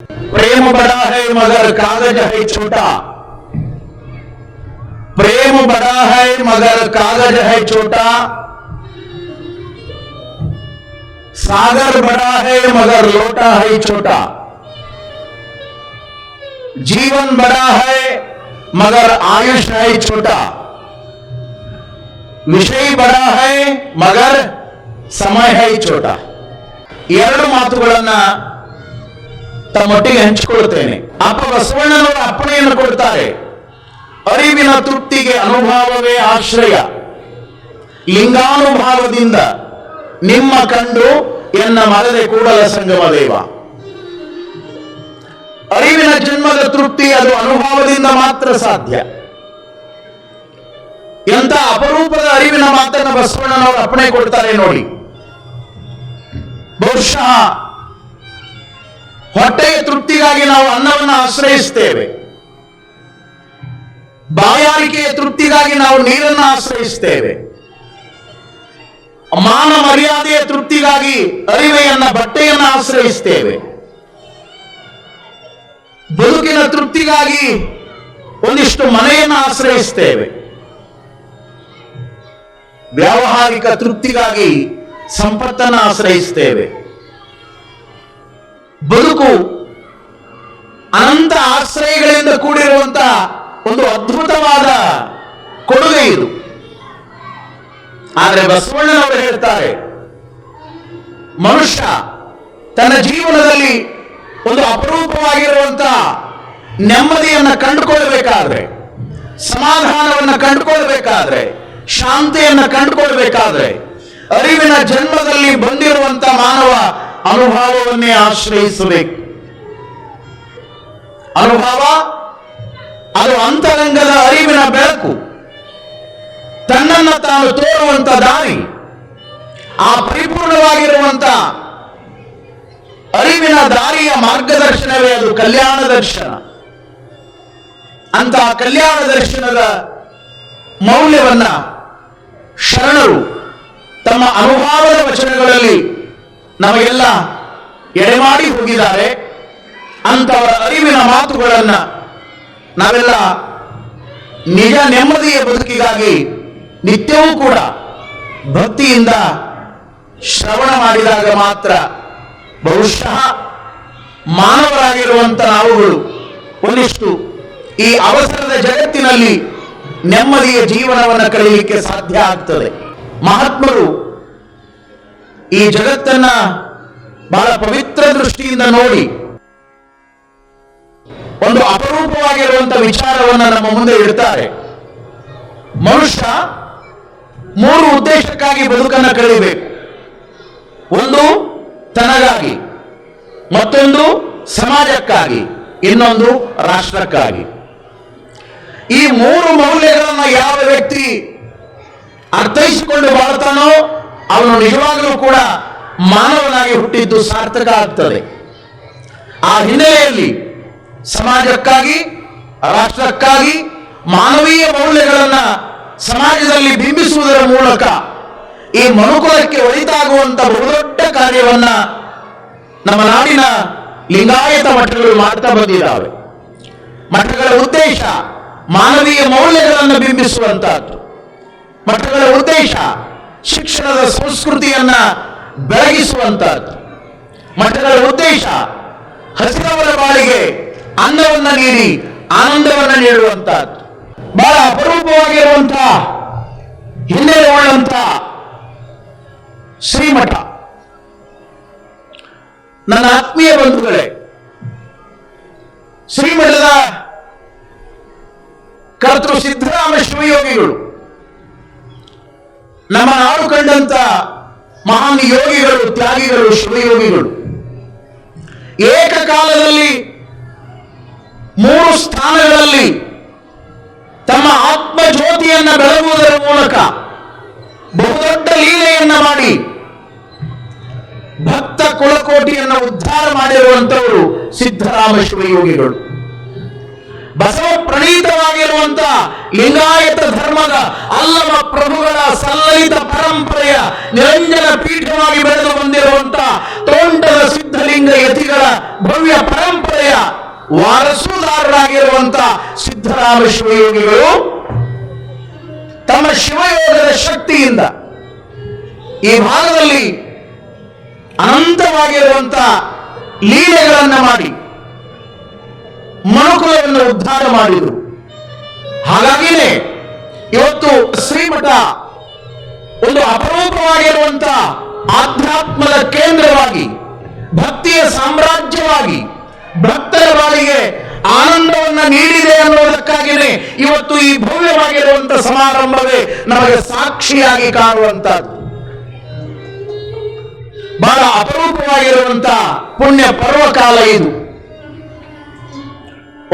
प्रेम बड़ा है मगर कागज है छोटा प्रेम बड़ा है मगर कागज है छोटा सागर बड़ा है मगर लोटा है छोटा जीवन बड़ा है मगर आयुष है छोटा ವಿಷಯ ಬಡ ಹೈ ಮಗರ್ ಸಮಯ ಹೈ ಚೋಟ ಎರಡು ಮಾತುಗಳನ್ನ ತಮ್ಮೊಟ್ಟಿಗೆ ಹಂಚಿಕೊಳ್ಳುತ್ತೇನೆ. ಅಪ್ಪ ಬಸವಣ್ಣನವರ ಅಪ್ಪಣೆಯನ್ನು ಕೊಡ್ತಾರೆ ಅರಿವಿನ ತೃಪ್ತಿಗೆ ಅನುಭವವೇ ಆಶ್ರಯ. ಲಿಂಗಾನುಭಾವದಿಂದ ನಿಮ್ಮ ಕಂಡು ಎನ್ನ ಮರದೆ ಕೂಡಲ ಸಂಗಮ ದೇವ. ಅರಿವಿನ ಜನ್ಮದ ತೃಪ್ತಿ ಅದು ಅನುಭವದಿಂದ ಮಾತ್ರ ಸಾಧ್ಯ. ಎಂತ ಅಪರೂಪದ ಅರಿವಿನ ಮಾತನ್ನು ಬಸವಣ್ಣನವರು ಅಪ್ಪಣೆ ಕೊಡ್ತಾರೆ ನೋಡಿ. ಬಹುಶಃ ಹೊಟ್ಟೆಯ ತೃಪ್ತಿಗಾಗಿ ನಾವು ಅನ್ನವನ್ನು ಆಶ್ರಯಿಸ್ತೇವೆ ಬಾಯಾರಿಕೆಯ ತೃಪ್ತಿಗಾಗಿ ನಾವು ನೀರನ್ನು ಆಶ್ರಯಿಸ್ತೇವೆ ಮಾನ ಮರ್ಯಾದೆಯ ತೃಪ್ತಿಗಾಗಿ ಅರಿವೆಯನ್ನ, ಬಟ್ಟೆಯನ್ನು ಆಶ್ರಯಿಸ್ತೇವೆ ಬದುಕಿನ ತೃಪ್ತಿಗಾಗಿ ಒಂದಿಷ್ಟು ಮನೆಯನ್ನು ಆಶ್ರಯಿಸ್ತೇವೆ ವ್ಯಾವಹಾರಿಕ ತೃಪ್ತಿಗಾಗಿ ಸಂಪತ್ತನ್ನು ಆಶ್ರಯಿಸ್ತೇವೆ ಬದುಕು ಅನಂತ ಆಶ್ರಯಗಳಿಂದ ಕೂಡಿರುವಂತ ಒಂದು ಅದ್ಭುತವಾದ ಕೊಡುಗೆ ಇದು. ಆದರೆ ಬಸವಣ್ಣನವರು ಹೇಳ್ತಾರೆ, ಮನುಷ್ಯ ತನ್ನ ಜೀವನದಲ್ಲಿ ಒಂದು ಅಪರೂಪವಾಗಿರುವಂತ ನೆಮ್ಮದಿಯನ್ನು ಕಂಡುಕೊಳ್ಬೇಕಾದ್ರೆ ಸಮಾಧಾನವನ್ನು ಕಂಡುಕೊಳ್ಬೇಕಾದ್ರೆ ಶಾಂತಿಯನ್ನು ಕಂಡುಕೊಳ್ಬೇಕಾದ್ರೆ ಅರಿವಿನ ಜನ್ಮದಲ್ಲಿ ಬಂದಿರುವಂತ ಮಾನವ ಅನುಭವವನ್ನೇ ಆಶ್ರಯಿಸಬೇಕು. ಅನುಭವ, ಅದು ಅಂತರಂಗದ ಅರಿವಿನ ಬೆಳಕು. ತನ್ನನ್ನು ತಾನು ತೋರುವಂತ ದಾರಿ, ಆ ಪರಿಪೂರ್ಣವಾಗಿರುವಂತ ಅರಿವಿನ ದಾರಿಯ ಮಾರ್ಗದರ್ಶನವೇ ಅದು ಕಲ್ಯಾಣ ದರ್ಶನ. ಅಂತ ಕಲ್ಯಾಣ ದರ್ಶನದ ಮೌಲ್ಯವನ್ನ ಶರಣರು ತಮ್ಮ ಅನುಭವದ ವಚನಗಳಲ್ಲಿ ನಮಗೆಲ್ಲ ಎಡೆಮಾಡಿ ಹೋಗಿದ್ದಾರೆ. ಅಂತವರ ಅರಿವಿನ ಮಾತುಗಳನ್ನ ನಾವೆಲ್ಲ ನಿಜ ನೆಮ್ಮದಿಯ ಬದುಕಿಗಾಗಿ ನಿತ್ಯವೂ ಕೂಡ ಭಕ್ತಿಯಿಂದ ಶ್ರವಣ ಮಾಡಿದಾಗ ಮಾತ್ರ ಬಹುಶಃ ಮಾನವರಾಗಿರುವಂತ ನಾವುಗಳು ಒಂದಿಷ್ಟು ಈ ಅವಸರದ ಜಗತ್ತಿನಲ್ಲಿ ನೆಮ್ಮದಿಯ ಜೀವನವನ್ನು ಕಳೆಯಲಿಕ್ಕೆ ಸಾಧ್ಯ ಆಗ್ತದೆ. ಮಹಾತ್ಮರು ಈ ಜಗತ್ತನ್ನ ಬಹಳ ಪವಿತ್ರ ದೃಷ್ಟಿಯಿಂದ ನೋಡಿ ಒಂದು ಅಪರೂಪವಾಗಿರುವಂತ ವಿಚಾರವನ್ನ ನಮ್ಮ ಮುಂದೆ ಇಡ್ತಾರೆ. ಮನುಷ್ಯ ಮೂರು ಉದ್ದೇಶಕ್ಕಾಗಿ ಬದುಕನ್ನು ಕಳೆಯಬೇಕು ಒಂದು ತನಗಾಗಿ, ಮತ್ತೊಂದು ಸಮಾಜಕ್ಕಾಗಿ, ಇನ್ನೊಂದು ರಾಷ್ಟ್ರಕ್ಕಾಗಿ. ಈ ಮೂರು ಮೌಲ್ಯಗಳನ್ನು ಯಾವ ವ್ಯಕ್ತಿ ಅರ್ಥೈಸಿಕೊಂಡು ಬಾಳ್ತಾನೋ ಅವನು ನಿಜವಾಗಲೂ ಕೂಡ ಮಾನವನಾಗಿ ಹುಟ್ಟಿದ್ದು ಸಾರ್ಥಕ ಆಗ್ತದೆ. ಆ ಹಿನ್ನೆಲೆಯಲ್ಲಿ ಸಮಾಜಕ್ಕಾಗಿ, ರಾಷ್ಟ್ರಕ್ಕಾಗಿ ಮಾನವೀಯ ಮೌಲ್ಯಗಳನ್ನ ಸಮಾಜದಲ್ಲಿ ಬಿಂಬಿಸುವುದರ ಮೂಲಕ ಈ ಮನುಕುಲಕ್ಕೆ ಒಳಿತಾಗುವಂತ ಬಹುದೊಡ್ಡ ಕಾರ್ಯವನ್ನ ನಮ್ಮ ನಾಡಿನ ಲಿಂಗಾಯತ ಮಠಗಳು ಮಾಡ್ತಾ ಬಂದಿದ್ದಾವೆ. ಮಠಗಳ ಉದ್ದೇಶ ಮಾನವೀಯ ಮೌಲ್ಯಗಳನ್ನು ಬಿಂಬಿಸುವಂತಹದ್ದು. ಮಠಗಳ ಉದ್ದೇಶ ಶಿಕ್ಷಣದ ಸಂಸ್ಕೃತಿಯನ್ನ ಬೆಳಗಿಸುವಂತಹದ್ದು. ಮಠಗಳ ಉದ್ದೇಶ ಹಸಿರವರ ಬಾಳಿಗೆ ಅನ್ನವನ್ನ ನೀಡಿ ಆನಂದವನ್ನ ನೀಡುವಂತಹದ್ದು. ಬಹಳ ಅಪರೂಪವಾಗಿರುವಂತಹ ಹಿನ್ನೆಲೆ ಉಳ್ಳಂತ ಶ್ರೀಮಠ. ನನ್ನ ಆತ್ಮೀಯ ಬಂಧುಗಳೇ, ಶ್ರೀಮಠದ ಕರ್ತೃ ಸಿದ್ದರಾಮ ಶಿವಯೋಗಿಗಳು ನಮ್ಮ ನಾಡು ಕಂಡಂತ ಮಹಾನ್ ಯೋಗಿಗಳು, ತ್ಯಾಗಿಗಳು, ಶಿವಯೋಗಿಗಳು. ಏಕಕಾಲದಲ್ಲಿ ಮೂರು ಸ್ಥಾನಗಳಲ್ಲಿ ತಮ್ಮ ಆತ್ಮ ಜ್ಯೋತಿಯನ್ನು ಬೆಳಗುವುದರ ಮೂಲಕ ಬಹುದೊಡ್ಡ ಲೀಲೆಯನ್ನ ಮಾಡಿ ಭಕ್ತ ಕುಲಕೋಟಿಯನ್ನು ಉದ್ಧಾರ ಮಾಡಿರುವಂತವರು ಸಿದ್ದರಾಮ ಶಿವಯೋಗಿಗಳು. ಬಸವ ಪ್ರಣೀತವಾಗಿರುವಂತ ಲಿಂಗಾಯತ ಧರ್ಮದ ಅಲ್ಲಮ ಪ್ರಭುಗಳ ಸಲ್ಲಲಿತ ಪರಂಪರೆಯ ನಿರಂಜನ ಪೀಠವಾಗಿ ಬೆಳೆದು ಬಂದಿರುವಂತ ತೋಂಟದ ಸಿದ್ಧಲಿಂಗ ಯತಿಗಳ ಭವ್ಯ ಪರಂಪರೆಯ ವಾರಸುದಾರರಾಗಿರುವಂತ ಸಿದ್ಧರಾಮ ಶಿವಯೋಗಿಗಳು ತಮ್ಮ ಶಿವಯೋಗದ ಶಕ್ತಿಯಿಂದ ಈ ಭಾಗದಲ್ಲಿ ಅನಂತವಾಗಿರುವಂತ ಲೀಲೆಗಳನ್ನ ಮಾಡಿ ಮನುಕುಲವನ್ನು ಉದ್ಧಾರ ಮಾಡಿದರು. ಹಾಗಾಗಿನೇ ಇವತ್ತು ಶ್ರೀಮಠ ಒಂದು ಅಪರೂಪವಾಗಿರುವಂತ ಆಧ್ಯಾತ್ಮದ ಕೇಂದ್ರವಾಗಿ, ಭಕ್ತಿಯ ಸಾಮ್ರಾಜ್ಯವಾಗಿ, ಭಕ್ತರ ಬಾಳಿಗೆ ಆನಂದವನ್ನು ನೀಡಿದೆ ಅನ್ನುವುದಕ್ಕಾಗಿಯೇ ಇವತ್ತು ಈ ಭವ್ಯವಾಗಿರುವಂತಹ ಸಮಾರಂಭವೇ ನಮಗೆ ಸಾಕ್ಷಿಯಾಗಿ ಕಾಣುವಂತಹದ್ದು ಬಹಳ ಅಪರೂಪವಾಗಿರುವಂತಹ ಪುಣ್ಯ ಪರ್ವಕಾಲ ಇದು.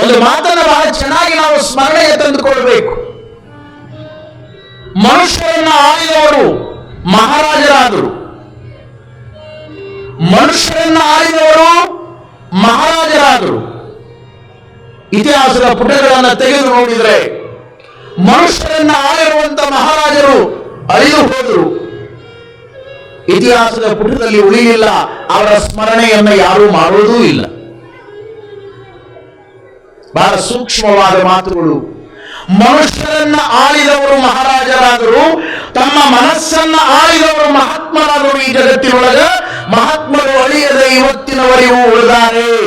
ಒಂದು ಮಾತನ್ನು ಬಹಳ ಚೆನ್ನಾಗಿ ನಾವು ಸ್ಮರಣೆಗೆ ತಂದುಕೊಳ್ಬೇಕು. ಮನುಷ್ಯರನ್ನ ಆಳಿದವರು ಮಹಾರಾಜರಾದರು. ಮನುಷ್ಯರನ್ನ ಆಳಿದವರು ಮಹಾರಾಜರಾದರು. ಇತಿಹಾಸದ ಪುಟಗಳನ್ನು ತೆಗೆದು ನೋಡಿದರೆ ಮನುಷ್ಯರನ್ನ ಆಳಿರುವಂತ ಮಹಾರಾಜರು ಅಳಿದು ಹೋದರು. ಇತಿಹಾಸದ ಪುಟದಲ್ಲಿ ಉಳಿಯಿಲ್ಲ ಅವರ ಸ್ಮರಣೆಯನ್ನು ಯಾರೂ ಮಾಡುವುದೂ ಇಲ್ಲ. ಬಹಳ ಸೂಕ್ಷ್ಮವಾದ ಮಾತುಗಳು. ಮನುಷ್ಯರನ್ನ ಆಳಿದವರು ಮಹಾರಾಜರಾದರು, ತಮ್ಮ ಮನಸ್ಸನ್ನ ಆಳಿದವರು ಮಹಾತ್ಮರಾದರು ಈ ಜಗತ್ತಿನೊಳಗ. ಮಹಾತ್ಮರು ಅಳಿಯದೆ ಇವತ್ತಿನವರೆಗೂ ಉಳಿದಾರೆ.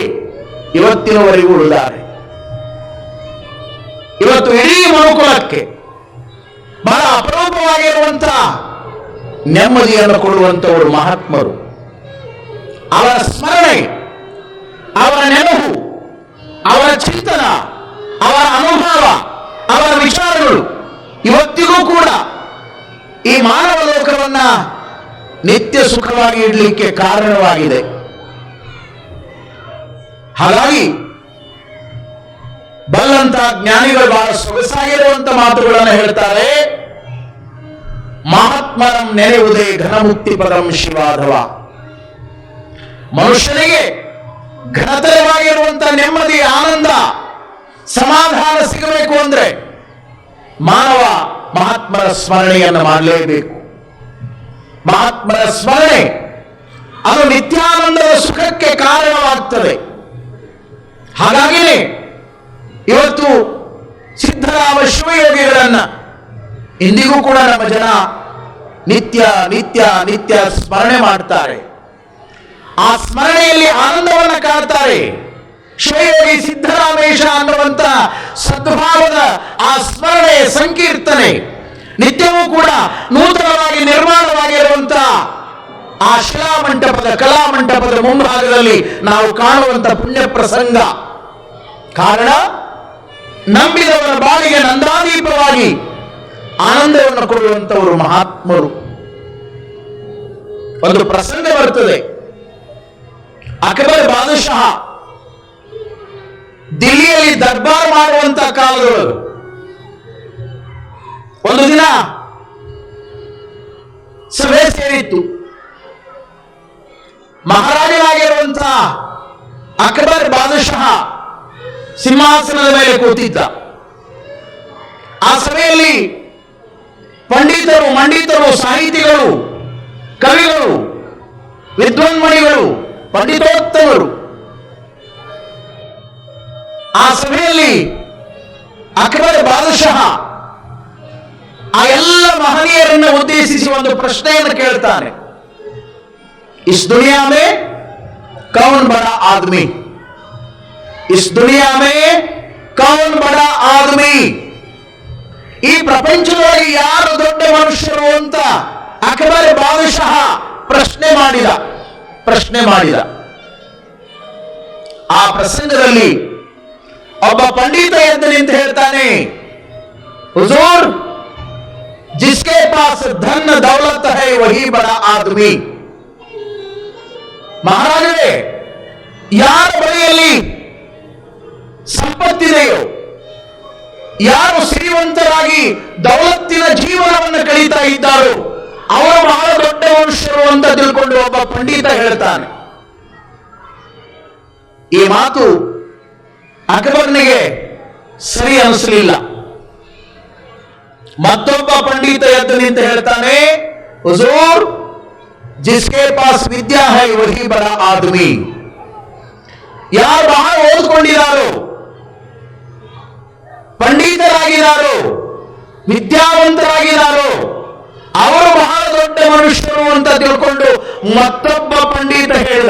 ಇವತ್ತಿನವರೆಗೂ ಉಳಿದಾರೆ. ಇವತ್ತು ಇಡೀ ಮನುಕುಲಕ್ಕೆ ಬಹಳ ಅಪರೂಪವಾಗಿರುವಂತ ನೆಮ್ಮದಿಯನ್ನು ಕೊಡುವಂತವರು ಮಹಾತ್ಮರು. ಅವರ ಸ್ಮರಣೆ ಅವರ ನೆನಪು ಅವರ ಚಿಂತನ, ಅವರ ಅನುಭವ, ಅವರ ವಿಚಾರಗಳು ಇವತ್ತಿಗೂ ಕೂಡ ಈ ಮಾನವ ಲೋಕವನ್ನ ನಿತ್ಯ ಸುಖವಾಗಿ ಇಡಲಿಕ್ಕೆ ಕಾರಣವಾಗಿದೆ. ಹಾಗಾಗಿ ಬಲ್ಲಂತ ಜ್ಞಾನಿಗಳು ಬಹಳ ಸೊಗಸಾಗಿರುವಂತ ಮಾತುಗಳನ್ನು ಹೇಳ್ತಾರೆ. ಮಹಾತ್ಮರಂ ನೆನೆಯುವುದೇ ಘನಮುಕ್ತಿ ಪದಂ ಶಿವಾಧವ. ಮನುಷ್ಯನಿಗೆ ಘನತರವಾಗಿರುವಂತ ನೆಮ್ಮದಿ, ಆನಂದ, ಸಮಾಧಾನ ಸಿಗಬೇಕು ಅಂದ್ರೆ ಮಾನವ ಮಹಾತ್ಮರ ಸ್ಮರಣೆಯನ್ನು ಮಾಡಲೇಬೇಕು. ಮಹಾತ್ಮರ ಸ್ಮರಣೆ, ಅದು ನಿತ್ಯಾನಂದದ ಸುಖಕ್ಕೆ ಕಾರಣವಾಗ್ತದೆ. ಹಾಗಾಗಿನೇ ಇವತ್ತು ಸಿದ್ಧರಾಮ ಶಿವಯೋಗಿಗಳನ್ನ ಇಂದಿಗೂ ಕೂಡ ನಮ್ಮ ಜನ ನಿತ್ಯ ನಿತ್ಯ ನಿತ್ಯ ಸ್ಮರಣೆ ಮಾಡ್ತಾರೆ. ಆ ಸ್ಮರಣೆಯಲ್ಲಿ ಆನಂದವನ್ನ ಕಾಣ್ತಾರೆ. ಶಿವಯೋಗಿ ಸಿದ್ದರಾಮೇಶ ಅನ್ನುವಂತ ಸದ್ಭಾವದ ಆ ಸ್ಮರಣೆ, ಸಂಕೀರ್ತನೆ ನಿತ್ಯವೂ ಕೂಡ ನೂತನವಾಗಿ ನಿರ್ಮಾಣವಾಗಿರುವಂತ ಆ ಶಿಲಾಮಂಟಪದ, ಕಲಾಮಂಟಪದ ಮುಂಭಾಗದಲ್ಲಿ ನಾವು ಕಾಣುವಂತ ಪುಣ್ಯ ಪ್ರಸಂಗ. ಕಾರಣ, ನಂಬಿದವರ ಬಾಳಿಗೆ ನಂದಾದೀಪವಾಗಿ ಆನಂದವನ್ನು ಕೊಡುವಂತವರು ಮಹಾತ್ಮರು. ಒಂದು ಪ್ರಸಂಗ ಬರ್ತದೆ. ಅಕ್ಬರ್ ಬಾದಶಾಹ ದಿಲ್ಲಿಯಲ್ಲಿ ದರ್ಬಾರ್ ಮಾಡುವಂತ ಕಾಲದೊಳಗೆ. ಒಂದು ದಿನ ಸಭೆ ಸೇರಿತ್ತು. ಮಹಾರಾಜನಾಗಿರುವಂತಹ ಅಕ್ಬರ್ ಬಾದಶಾಹ ಸಿಂಹಾಸನದ ಮೇಲೆ ಕೂತಿದ್ದ. ಆ ಸಭೆಯಲ್ಲಿ ಪಂಡಿತರು, ಮಂಡಿತರು, ಸಾಹಿತಿಗಳು, ಕವಿಗಳು, ವಿದ್ವನ್ಮಣಿಗಳು ಪಂಡಿತೋತ್ತಮರು. ಆ ಸಭೆಯಲ್ಲಿ ಅಕ್ಬರ್ ಬಾದಶಃ ಆ ಎಲ್ಲ ಮಹನೀಯರನ್ನು ಉದ್ದೇಶಿಸಿ ಒಂದು ಪ್ರಶ್ನೆಯನ್ನು ಕೇಳ್ತಾನೆ. ಇಸ್ ದುನಿಯಾ ಮೇ ಕೌನ್ ಬಡ ಆದ್ಮಿ? ಇಸ್ ದುನಿಯಾ ಮೇ ಕೌನ್ ಬಡ ಆದ್ಮಿ? ಈ ಪ್ರಪಂಚದೊಳಗೆ ಯಾರು ದೊಡ್ಡ ಮನುಷ್ಯರು ಅಂತ ಅಕ್ಬರ್ ಬಾದಶಃ ಪ್ರಶ್ನೆ ಮಾಡಿದ. ಪ್ರಶ್ನೆ ಮಾಡಿದ. ಆ ಪ್ರಸಂಗದಲ್ಲಿ ಒಬ್ಬ ಪಂಡಿತ ಎದ್ದು ನಿಂತು ಹೇಳ್ತಾನೆ, ಹುಜೂರ್, ಜಿಸ್ಕೆ ಪಾಸ್ ಧನ್ ದೌಲತ್ ಹೈ ವಹಿ ಬಡ ಆದ್ಮಿ. ಮಹಾರಾಜರೇ, ಯಾರ ಬಳಿಯಲ್ಲಿ ಸಂಪತ್ತಿದೆಯೋ, ಯಾರು ಶ್ರೀಮಂತರಾಗಿ ದೌಲತ್ತಿನ ಜೀವನವನ್ನು ಕಳೀತಾ ಇದ್ದಾರೋ ಅವರು ಬಹಳ ದೊಡ್ಡ ಮನುಷ್ಯರು ಅಂತ ತಿಳ್ಕೊಂಡು ಒಬ್ಬ ಪಂಡಿತ ಹೇಳ್ತಾನೆ. ಈ ಮಾತು ಅಕ್ಬರ್ನಿಗೆ ಸರಿ ಅನಿಸಲಿಲ್ಲ. ಮತ್ತೊಬ್ಬ ಪಂಡಿತ ಎದ್ದು ನಿಂತು ಹೇಳ್ತಾನೆ, ಹುಜೂರ್, ಜಿಸ್ಕೆ ಪಾಸ್ ವಿದ್ಯಾ ಹೈ, ವಹಿ ಬಡ ಆದ್ಮಿ. ಯಾರು ಬಹಳ ಓದ್ಕೊಂಡಿದ್ದಾರೋ ಪಂಡಿತರಾಗಿದ್ದಾರೋ ವಿದ್ಯಾವಂತರಾಗಿದ್ದಾರೋ ಅವರು ದೊಡ್ಡ ಮನುಷ್ಯರು ಅಂತ ತಿಳ್ಕೊಂಡು ಮತ್ತೊಬ್ಬ ಪಂಡಿತ ಹೇಳಿದ.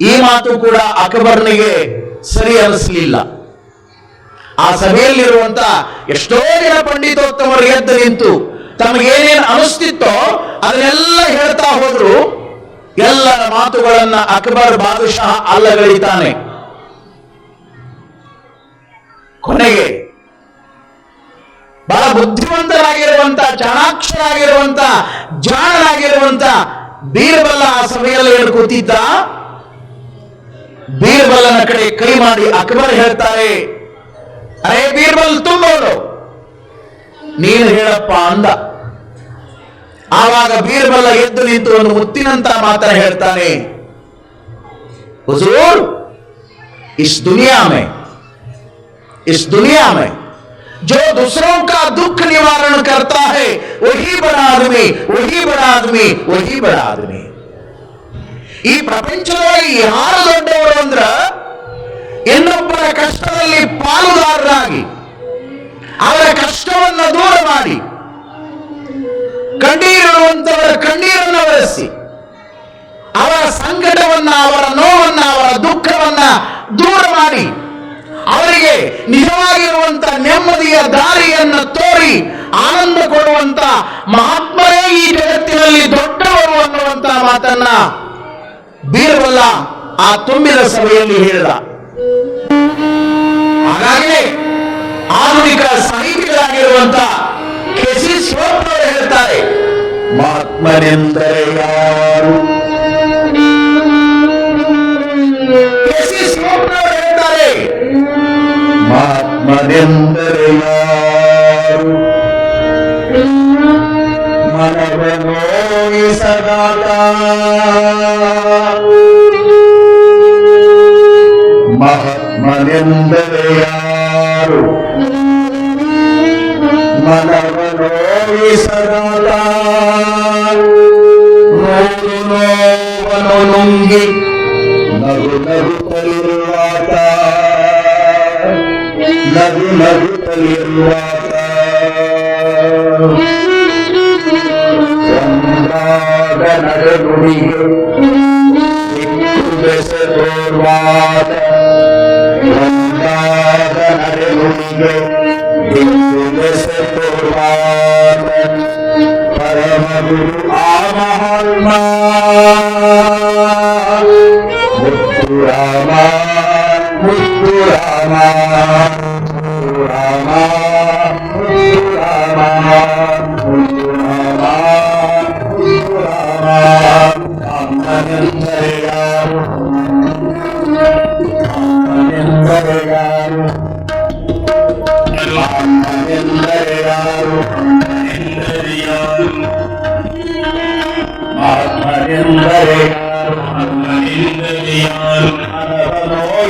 ಈ ಮಾತು ಕೂಡ ಅಕ್ಬರ್ನಿಗೆ ಸರಿ ಅನಿಸಲಿಲ್ಲ. ಆ ಸಭೆಯಲ್ಲಿರುವಂತ ಎಷ್ಟೋ ಜನ ಪಂಡಿತೋತ್ತಮರು ಎದ್ದು ನಿಂತು ತಮಗೇನೇನು ಅನಿಸ್ತಿತ್ತೋ ಅದನ್ನೆಲ್ಲ ಹೇಳ್ತಾ ಹೋದ್ರು. ಎಲ್ಲರ ಮಾತುಗಳನ್ನ ಅಕ್ಬರ್ ಬಾದುಷಾ ಅಲ್ಲಗಳಿತಾನೆ. ಕೊನೆಗೆ ಬಹಳ ಬುದ್ಧಿವಂತರಾಗಿರುವಂತ, ಚಾಣಾಕ್ಷರಾಗಿರುವಂತ, ಜಾಣರಾಗಿರುವಂತ ಬೀರ್ಬಲ್ಲ ಆ ಸಭೆಯಲ್ಲಿ ಏನು ಕೂತಿದ್ದ? ಬೀರ್ಬಲನ ಕಡೆ ಕೈ ಮಾಡಿ ಅಕ್ಬರ್ ಹೇಳ್ತಾರೆ, ಅರೇ ಬೀರ್ಬಲ್, ತುಂಬೋಡು. ನೀನು ಹೇಳಪ್ಪ ಅಂದ. ಆವಾಗ ಬೀರ್ಬಲ ಎದ್ದು ನಿಂತು ಒಂದು ಮುತ್ತಿನಂತ ಮಾತ್ರ ಹೇಳ್ತಾನೆ, ಹುಜೂರ್ ಇಸ್ ದುನಿಯಾ ಮೇ ಇಸ್ ದುನಿಯಾ ಮೇ जो दूसरों का दुख निवारण करता है वही बड़ा आदमी वही बड़ा आदमी वही बड़ा आदमी ಈ ಪ್ರಪಂಚದೊಳಗೆ ಯಾರು ದೊಡ್ಡವರು ಅಂದ್ರ ಇನ್ನೊಬ್ಬರ ಕಷ್ಟದಲ್ಲಿ ಪಾಲುದಾರರಾಗಿ ಅವರ ಕಷ್ಟವನ್ನ ದೂರ ಮಾಡಿ ಕಣ್ಣೀರಿರುವಂತವರ ಕಣ್ಣೀರನ್ನು ಒರೆಸಿ ಅವರ ಸಂಕಟವನ್ನ ಅವರ ನೋವನ್ನ ಅವರ ದುಃಖವನ್ನ ದೂರ ಮಾಡಿ ಅವರಿಗೆ ನಿಜವಾಗಿರುವಂತ ನೆಮ್ಮದಿಯ ದಾರಿಯನ್ನು ತೋರಿ ಆನಂದ ಕೊಡುವಂತ ಮಹಾತ್ಮರೇ ಈ ಜಗತ್ತಿನಲ್ಲಿ ದೊಡ್ಡವರು ಅನ್ನುವಂತ ಮಾತನ್ನ ಬೀರಬಲ್ಲ ಆ ತುಂಬಿದ ಸಭೆಯಲ್ಲಿ ಹೇಳಿದ. ಹಾಗಾಗಿ ಆಧುನಿಕ ಸಾಹಿತಿಗಳಾಗಿರುವಂತ ಕೆಸಿ ಅವರು ಹೇಳ್ತಾರೆ, ಮಹಾತ್ಮನೆಂದರೆ ಯಾರು ಮಹಾತ್ಮನೆಂದರೆ ಯಾರು ಮನವನೋಯಿಸದಾತ ಮಹಾತ್ಮನೆಂದರೆ ಯಾರು ಮನವನೋಯಿಸದಾತ Rama, Vishnu Rama, Vishnu Rama, Rama, Vishnu Rama, Vishnu Rama, Vishnu Rama, Vishnu Rama, Vishnu Rama, Vishnu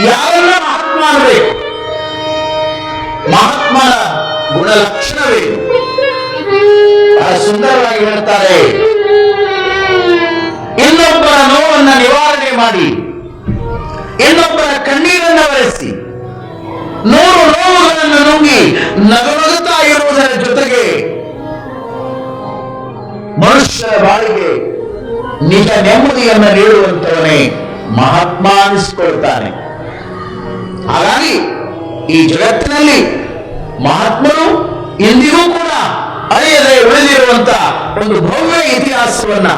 ಯಾರನ್ನ ಮಹಾತ್ಮ ಅನ್ಬೇಕು ಮಹಾತ್ಮನ ಗುಣಲಕ್ಷಣವೇನು ಬಹಳ ಸುಂದರವಾಗಿ ಹೇಳ್ತಾರೆ. ಇನ್ನೊಬ್ಬರ ನೋವನ್ನ ನಿವಾರಣೆ ಮಾಡಿ. ಇನ್ನೊಬ್ಬರ ಕಣ್ಣೀರನ್ನ ಒರೆಸಿ. ನೂರು ನೋವುಗಳನ್ನು ನುಂಗಿ ನಗನಗುತ್ತಾ ಇರುವುದರ ಜೊತೆಗೆ ಮನುಷ್ಯರ ಬಾಳಿಗೆ ನಿಜ ನೆಮ್ಮದಿಯನ್ನು ನೀಡುವಂತವನೇ ಮಹಾತ್ಮ ಅನಿಸಿಕೊಳ್ತಾನೆ ಹಾಗಾಗಿ ಈ ಜಗತ್ತಿನಲ್ಲಿ ಮಹಾತ್ಮರು ಇಂದಿಗೂ ಕೂಡ ಅರಿಯದೆ ಉಳಿದಿರುವಂತ ಒಂದು ಭವ್ಯ ಇತಿಹಾಸವನ್ನ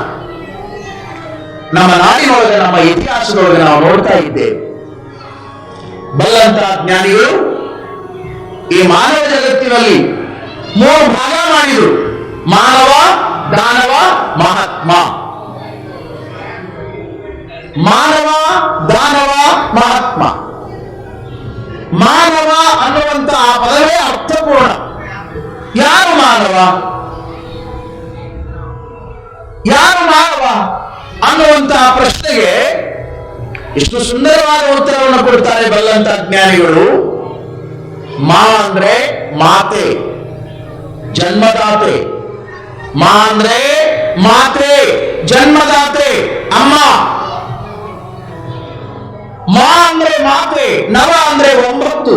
ನಮ್ಮ ನಾಡಿನೊಳಗೆ, ನಮ್ಮ ಇತಿಹಾಸದೊಳಗೆ ನಾವು ನೋಡ್ತಾ ಇದ್ದೇವೆ. ಬಲ್ಲಂತ ಜ್ಞಾನಿಗಳು ಈ ಮಾನವ ಜಗತ್ತಿನಲ್ಲಿ ಮೂರು ಭಾಗ ಮಾಡಿದರು. ಮಾನವ, ದಾನವ, ಮಹಾತ್ಮ. ಮಾನವ, ದಾನವ, ಮಹಾತ್ಮ. ಮಾನವ ಅನ್ನುವಂತ ಆ ಪದವೇ ಅರ್ಥಪೂರ್ಣ. ಯಾರು ಮಾನವ? ಯಾರು ಮಾನವ ಅನ್ನುವಂತಹ ಪ್ರಶ್ನೆಗೆ ಎಷ್ಟು ಸುಂದರವಾದ ಉತ್ತರವನ್ನು ಕೊಡ್ತಾರೆ ಬಲ್ಲಂತ ಜ್ಞಾನಿಗಳು ಮಾ ಅಂದ್ರೆ ಮಾತೆ, ಜನ್ಮದಾತೆ. ಮಾ ಅಂದ್ರೆ ಮಾತೆ, ಜನ್ಮದಾತೆ, ಅಮ್ಮ. ಮಾ ಅಂದ್ರೆ ಮಾತೆ, ನವ ಅಂದ್ರೆ ಒಂಬತ್ತು.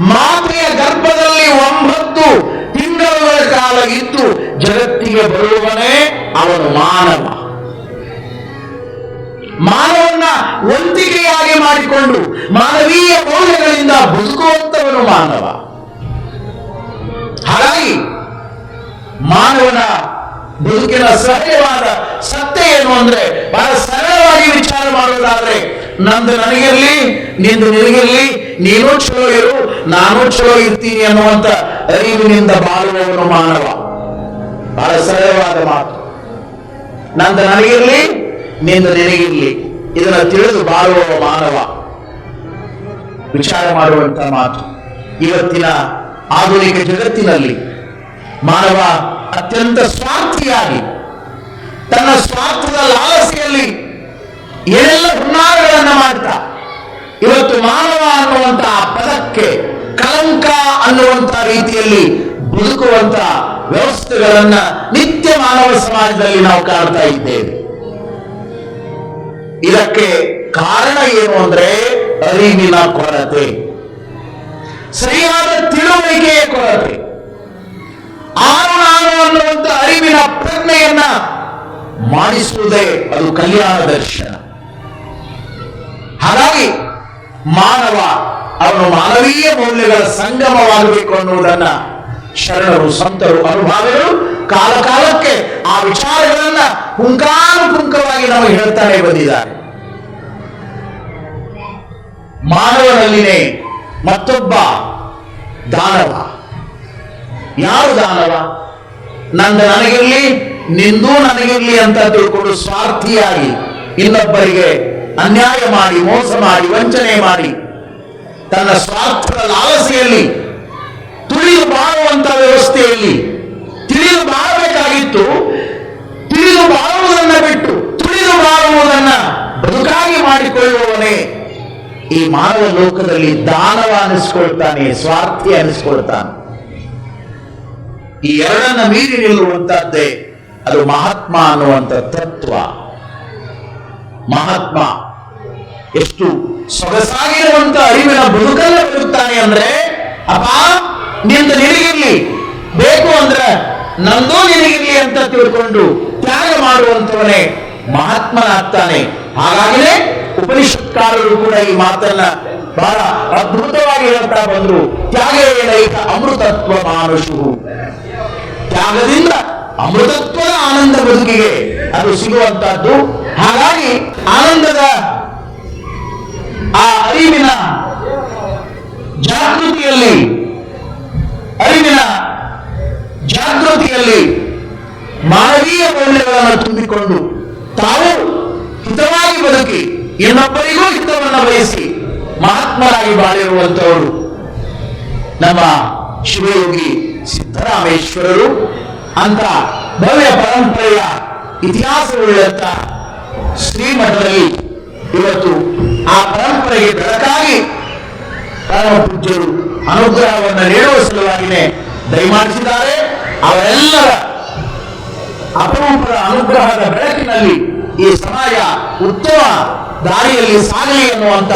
ಮಾತೆಯ ಗರ್ಭದಲ್ಲಿ ಒಂಬತ್ತು, ತಿಂಗಳುಗಳ ಕಾಲ ಇದ್ದು ಜಗತ್ತಿಗೆ ಬರುವವನೇ ಅವನು ಮಾನವ. ಮಾನವನ್ನ ವಂತಿಕೆಯಾಗಿ ಮಾಡಿಕೊಂಡು ಮಾನವೀಯ ಮೌಲ್ಯಗಳಿಂದ ಬದುಕುವಂತವನು ಮಾನವ. ಹಾಗಾಗಿ ಮಾನವನ ಬದುಕಿನ ಸಹಜವಾದ ಸತ್ಯ ಏನು ಅಂದ್ರೆ ಬಹಳ ಸರಳವಾಗಿ ವಿಚಾರ ಮಾಡೋದಾದ್ರೆ ನಂದು ನನಗಿರ್ಲಿ, ನಿಂದು ನಿನಗಿರ್ಲಿ, ನೀನು ಚಲೋ ಇರು, ನಾನು ಚಲೋ ಇರ್ತೀನಿ ಅನ್ನುವಂತ ಅರಿವಿನಿಂದ ಬಾಳುವವನು ಮಾನವ. ಬಹಳ ಸರಳವಾದ ಮಾತು. ನಂದು ನನಗಿರ್ಲಿ, ನಿಂದು ನಿನಗಿರ್ಲಿ. ಇದನ್ನ ತಿಳಿದು ಬಾಳುವ ಮಾನವ. ವಿಚಾರ ಮಾಡುವಂತ ಮಾತು. ಇವತ್ತಿನ ಆಧುನಿಕ ಜಗತ್ತಿನಲ್ಲಿ ಮಾನವ ಅತ್ಯಂತ ಸ್ವಾರ್ಥಿಯಾಗಿ, ತನ್ನ ಸ್ವಾರ್ಥದ ಲಾಲಸೆಯಲ್ಲಿ ಏನೆಲ್ಲ ಹುನ್ನಾರಗಳನ್ನ ಮಾಡ್ತಾ? ಇವತ್ತು ಮಾನವ ಅನ್ನುವಂತ ಪದಕ್ಕೆ ಕಲಂಕ ಅನ್ನುವಂತ ರೀತಿಯಲ್ಲಿ ಬದುಕುವಂತ ವ್ಯವಸ್ಥೆಗಳನ್ನ ನಿತ್ಯ ಮಾನವ ಸಮಾಜದಲ್ಲಿ ನಾವು ಕಾಣ್ತಾ ಇದ್ದೇವೆ. ಇದಕ್ಕೆ ಕಾರಣ ಏನು ಅಂದ್ರೆ ಅರಿವಿನ ಕೊರತೆ. ಸರಿಯಾದ ತಿಳುವಳಿಕೆಯ ಕೊರತೆ. ಆರು ನಾನು ಅನ್ನುವಂತ ಅರಿವಿನ ಪ್ರಜ್ಞೆಯನ್ನ ಮಾಡಿಸುವುದೇ ಅದು ಕಲ್ಯಾಣ ದರ್ಶನ. ಹಾಗಾಗಿ ಮಾನವ ಅವನು ಮಾನವೀಯ ಮೌಲ್ಯಗಳ ಸಂಗಮವಾಗಬೇಕು ಅನ್ನುವುದನ್ನ ಶರಣರು, ಸಂತರು, ಅನುಭಾವಿಗಳು ಕಾಲ ಕಾಲಕ್ಕೆ ಆ ವಿಚಾರಗಳನ್ನ ಪುಂಕಾನುಪುಂಕವಾಗಿ ನಾವು ಹೇಳ್ತಾನೆ ಬಂದಿದ್ದಾರೆ. ಮಾನವನಲ್ಲಿನೇ ಮತ್ತೊಬ್ಬ ದಾನವ. ಯಾರು ದಾನವ? ನಂದು ನನಗಿರ್ಲಿ, ನಿಂದು ನನಗಿರ್ಲಿ ಅಂತ ತಿಳ್ಕೊಂಡು ಸ್ವಾರ್ಥಿಯಾಗಿ ಇನ್ನೊಬ್ಬರಿಗೆ ಅನ್ಯಾಯ ಮಾಡಿ, ಮೋಸ ಮಾಡಿ, ವಂಚನೆ ಮಾಡಿ, ತನ್ನ ಸ್ವಾರ್ಥದ ಲಾಲಸೆಯಲ್ಲಿ, ತುಳಿದು ಬಾಳುವಂತ ವ್ಯವಸ್ಥೆಯಲ್ಲಿ ತಿಳಿದು ಬಾಳಬೇಕಾಗಿತ್ತು. ತಿಳಿದು ಬಾಳುವುದನ್ನ ಬಿಟ್ಟು ತುಳಿದು ಬಾಳುವುದನ್ನ ಬದುಕಾಗಿ ಮಾಡಿಕೊಳ್ಳುವವನೇ ಈ ಮಾನವ ಲೋಕದಲ್ಲಿ ದಾನವ ಅನಿಸ್ಕೊಳ್ತಾನೆ, ಸ್ವಾರ್ಥಿ ಅನಿಸ್ಕೊಳ್ತಾನೆ. ಈ ಎರಡನ್ನ ಮೀರಿ ನಿಲ್ಲುವಂತದ್ದೇ ಅದು ಮಹಾತ್ಮ ಅನ್ನುವಂಥ ತತ್ವ. ಮಹಾತ್ಮ. ಎಷ್ಟು ಸೊಗಸಾಗಿರುವಂತ ಅರಿವಿನ ಬದುಕಲ್ಲ ಬದುಕ್ತಾನೆ ಅಂದ್ರೆ, ಅಪ್ಪ ನಿಂದು ನಿನಗಿರ್ಲಿ. ಬೇಕು ಅಂದ್ರೆ ನಂದು ನಿನಗಿರ್ಲಿ ಅಂತ ತಿಳ್ಕೊಂಡು ತ್ಯಾಗ ಮಾಡುವಂತವನೇ ಮಹಾತ್ಮನಾಗ್ತಾನೆ. ಹಾಗಾಗಿನೇ ಉಪನಿಷತ್ಕಾರರು ಕೂಡ ಈ ಮಾತನ್ನ ಬಹಳ ಅದ್ಭುತವಾಗಿ ಹೇಳ್ತಾ ಬಂದ್ರು. ತ್ಯಾಗ ಅಮೃತತ್ವ ಮಾನುಷು. ತ್ಯಾಗದಿಂದ ಅಮೃತತ್ವದ ಆನಂದ ಬದುಕಿಗೆ ಅದು ಸಿಗುವಂತಹದ್ದು. ಹಾಗಾಗಿ ಆನಂದದ ಆ ಅರಿವಿನ ಜಾಗೃತಿಯಲ್ಲಿ ಅರಿವಿನ ಜಾಗೃತಿಯಲ್ಲಿ ಮಾನವೀಯ ಮೌಲ್ಯಗಳನ್ನು ತುಂಬಿಕೊಂಡು ತಾವು ಹಿತವಾಗಿ ಬದುಕಿ, ಇನ್ನೊಬ್ಬರಿಗೂ ಹಿತವನ್ನು ಬಯಸಿ ಮಹಾತ್ಮರಾಗಿ ಬಾಳಿರುವಂತವರು ನಮ್ಮ ಶಿವಯೋಗಿ ಸಿದ್ದರಾಮೇಶ್ವರರು. ಅಂತ ಭವ್ಯ ಪರಂಪರೆಯ ಇತಿಹಾಸವುಳ್ಳಂತ ಶ್ರೀಮಠದಲ್ಲಿ ಇವತ್ತು ಆ ಪರಂಪರೆಗೆ ಬೆಳಕಾಗಿ ಪರಮ ಪೂಜ್ಯರು ಅನುಗ್ರಹವನ್ನು ನೀಡುವ ಸಲುವಾಗಿನೇ ದಯಮಾಡಿಸಿದ್ದಾರೆ ಅವರೆಲ್ಲರ ಅಪರೂಪದ ಅನುಗ್ರಹದ ಬೆಳಕಿನಲ್ಲಿ ಈ ಸಮಾಜ ಉತ್ತಮ ದಾರಿಯಲ್ಲಿ ಸಾಗಲಿ ಎನ್ನುವಂತ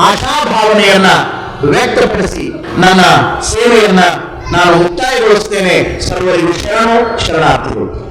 ಆಶಾಭಾವನೆಯನ್ನ ವ್ಯಕ್ತಪಡಿಸಿ ನನ್ನ ಸೇವೆಯನ್ನ ನಾನು ಮುಕ್ತಾಯಗೊಳಿಸ್ತೇನೆ. ಸರ್ವರಿಗೂ ಶರಣು ಶರಣಾರ್ಥಿಗಳು.